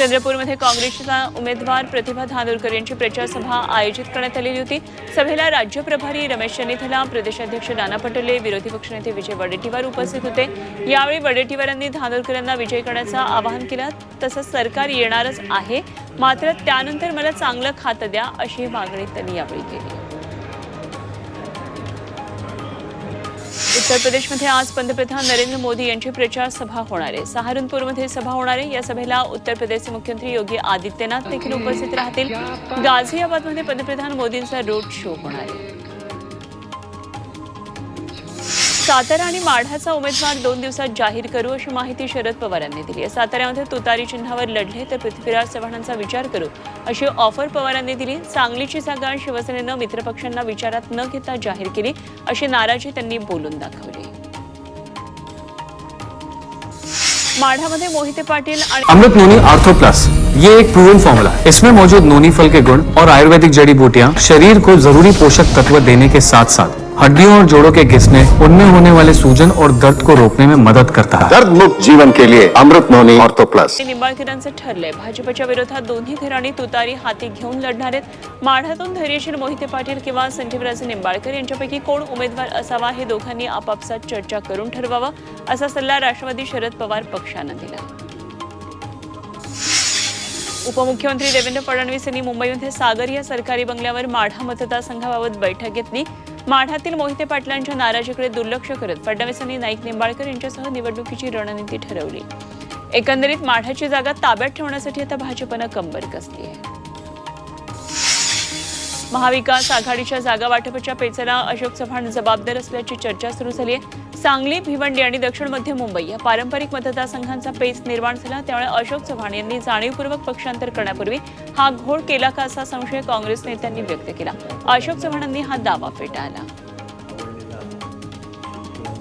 चंद्रपूरमध्ये काँग्रेसच्या उमेदवार प्रतिभा धानोरकर यांची प्रचारसभा आयोजित करण्यात आलेली होती. सभेला राज्य प्रभारी रमेश चन्नीथला प्रदेशाध्यक्ष नाना पटोले विरोधी पक्षनेते विजय वडेट्टीवार उपस्थित होते. यावेळी वडेट्टीवारांनी धानोरकरांना विजय करण्याचं आवाहन केलं. तसंच सरकार येणारच आहे. मात्र त्यानंतर मला चांगलं खातं द्या अशी मागणी त्यांनी यावेळी केली. उत्तर प्रदेशमध्ये आज पंतप्रधान नरेंद्र मोदी यांची प्रचार सभा होणार आहे. सहारनपूरमध्ये सभा होणार आहे. या सभेला उत्तर प्रदेशचे मुख्यमंत्री योगी आदित्यनाथ देखील उपस्थित राहतील. गाझियाबादमध्ये पंतप्रधान मोदींचा रोड शो होणार आहे. सातारा आणि माढाचा उमेदवार दोन दिवसात जाहीर करू अशी माहिती शरद पवार यांनी दिली आहे. साताऱ्यामध्ये तुतारी चिन्हावर लढले तर पृथ्वीराज चव्हाणांचा विचार करू अशी ऑफर पवारांनी दिली. सांगलीची जागा शिवसेनेनं मित्रपक्षांना विचारात न घेता जाहीर केली अशी नाराजी त्यांनी बोलून दाखवली. माढामध्ये मोहिते पाटील आणि अमृत नोनी आर्थो प्लस. ये एक प्रूवन फॉर्मूला है। इसमें मौजूद नोनी फल के गुण और आयुर्वेदिक जड़ी बूटियाँ शरीर को जरूरी पोषक तत्व देने के साथ साथ हड्डियों और जोड़ों के घिसने उनमें होने वाले सूजन और दर्द को रोकने में मदद करता है। दर्द मुक्त जीवन के लिए अमृत नोनी ऑर्थो प्लस। निंबाळकरांचं ठरलंय भाजपच्या विरोधात दोन्ही घराणी तुतारी हाती घेऊन लढणार आहेत. माढ्यातून धैर्यशील मोहिते पाटील किंवा संजीवराजे निंबाळकर यांच्यापैकी कोण उमेदवार असावा हे दोघांनी आपापसात चर्चा करून ठरवावं असा सल्ला राष्ट्रवादी शरद पवार पक्षानं दिला. उपमुख्यमंत्री देवेंद्र फडणवीस यांनी मुंबईमध्ये सागर या सरकारी बंगल्यावर माढा मतदारसंघाबाबत बैठक घेतली. माढातील मोहिते पाटलांच्या नाराजीकडे दुर्लक्ष करत फडणवीसांनी नाईक निंबाळकर यांच्यासह निवडणुकीची रणनीती ठरवली. एकंदरीत माढाची जागा ताब्यात ठेवण्यासाठी आता भाजपनं कंबर कसली आहे? महाविकास आघाडीच्या जागा वाटपाच्या पेचाला अशोक चव्हाण जबाबदार असल्याची चर्चा सुरू झाली आहे. सांगली भिवंडी आणि दक्षिण मध्य मुंबई या पारंपरिक मतदारसंघांचा पेच निर्माण झाला. त्यामुळे अशोक चव्हाण यांनी जाणीवपूर्वक पक्षांतर करण्यापूर्वी हा घोळ केला का असा संशय काँग्रेस नेत्यांनी व्यक्त केला. अशोक चव्हाणांनी हा दावा फेटाळला.